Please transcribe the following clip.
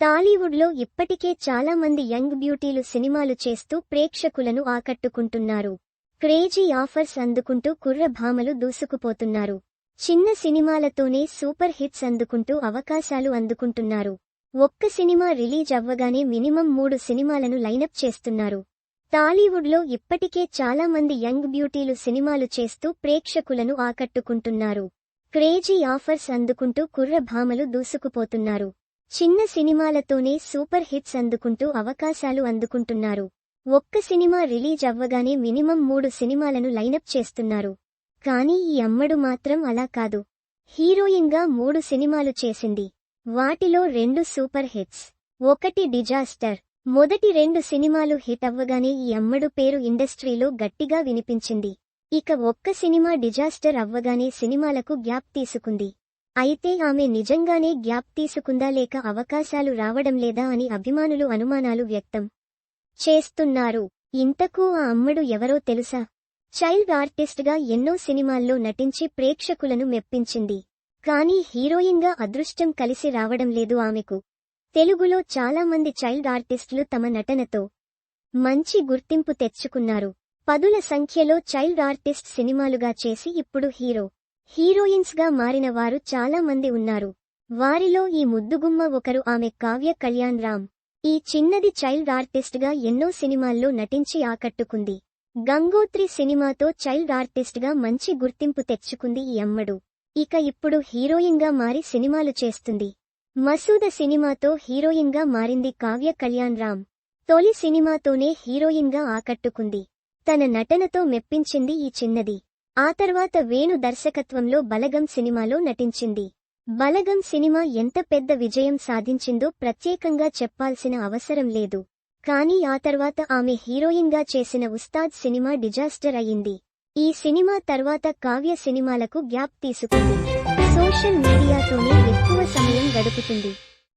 టాలీవుడ్లో ఇప్పటికే చాలా మంది యంగ్ బ్యూటీలు సినిమాలు చేస్తూ ప్రేక్షకులను ఆకట్టుకుంటున్నారు. క్రేజీ ఆఫర్స్ అందుకుంటూ కుర్ర భామలు దూసుకుపోతున్నారు. చిన్న సినిమాలతోనే సూపర్ హిట్స్ అందుకుంటూ అవకాశాలు అందుకుంటున్నారు. ఒక్క సినిమా రిలీజ్ అవ్వగానే మినిమం మూడు సినిమాలను లైనప్ చేస్తున్నారు. టాలీవుడ్లో ఇప్పటికే చాలా మంది యంగ్ బ్యూటీలు సినిమాలు చేస్తూ ప్రేక్షకులను ఆకట్టుకుంటున్నారు. క్రేజీ ఆఫర్స్ అందుకుంటూ కుర్ర భామలు దూసుకుపోతున్నారు. చిన్న సినిమాలతోనే సూపర్ హిట్స్ అందుకుంటూ అవకాశాలు అందుకుంటున్నారు. ఒక్క సినిమా రిలీజ్ అవ్వగానే మినిమం మూడు సినిమాలను లైనప్ చేస్తున్నారు. కానీ ఈ అమ్మడు మాత్రం అలా కాదు. హీరోయిన్గా మూడు సినిమాలు చేసింది. వాటిలో రెండు సూపర్ హిట్స్ ఒకటి డిజాస్టర్. మొదటి రెండు సినిమాలు హిట్ అవ్వగానే ఈ అమ్మడు పేరు ఇండస్ట్రీలో గట్టిగా వినిపించింది. ఇక ఒక్క సినిమా డిజాస్టర్ అవ్వగానే సినిమాలకు గ్యాప్ తీసుకుంది. అయితే ఆమె నిజంగానే గ్యాప్ తీసుకుందా లేక అవకాశాలు రావడం లేదా అని అభిమానులు అనుమానాలు వ్యక్తం చేస్తున్నారు. ఇంతకు ఆ అమ్మడు ఎవరో తెలుసా? చైల్డ్ ఆర్టిస్ట్గా ఎన్నో సినిమాల్లో నటించి ప్రేక్షకులను మెప్పించింది. కానీ హీరోయిన్గా అదృష్టం కలిసి రావడం లేదు ఆమెకు. తెలుగులో చాలా మంది చైల్డ్ ఆర్టిస్టులు తమ నటనతో మంచి గుర్తింపు తెచ్చుకున్నారు. పదుల సంఖ్యలో చైల్డ్ ఆర్టిస్ట్ సినిమాలుగా చేసి ఇప్పుడు హీరో హీరోయిన్స్గా మారిన వారు చాలా మంది ఉన్నారు. వారిలో ఈ ముద్దుగుమ్మ ఒకరు ఆమె కావ్య కళ్యాణ్ రామ్. ఈ చిన్నది చైల్డ్ ఆర్టిస్ట్గా ఎన్నో సినిమాల్లో నటించి ఆకట్టుకుంది. గంగోత్రి సినిమాతో చైల్డ్ ఆర్టిస్ట్గా మంచి గుర్తింపు తెచ్చుకుంది ఈ అమ్మడు. ఇక ఇప్పుడు హీరోయిన్గా మారి సినిమాలు చేస్తుంది. మసూద సినిమాతో హీరోయిన్గా మారింది కావ్య కళ్యాణ్ రామ్. తొలి సినిమాతోనే హీరోయిన్గా ఆకట్టుకుంది. తన నటనతో మెప్పించింది ఈ చిన్నది. ఆ తర్వాత వేణు దర్శకత్వంలో బలగం సినిమాలో నటించింది. బలగం సినిమా ఎంత పెద్ద విజయం సాధించిందో ప్రత్యేకంగా చెప్పాల్సిన అవసరం లేదు. కానీ ఆ తర్వాత ఆమె హీరోయిన్గా చేసిన ఉస్తాద్ సినిమా డిజాస్టర్ అయింది ఈ సినిమా తర్వాత కావ్య సినిమాలకు గ్యాప్ తీసుకుంది. సోషల్ మీడియాతోనే ఎక్కువ సమయం గడుపుతుంది.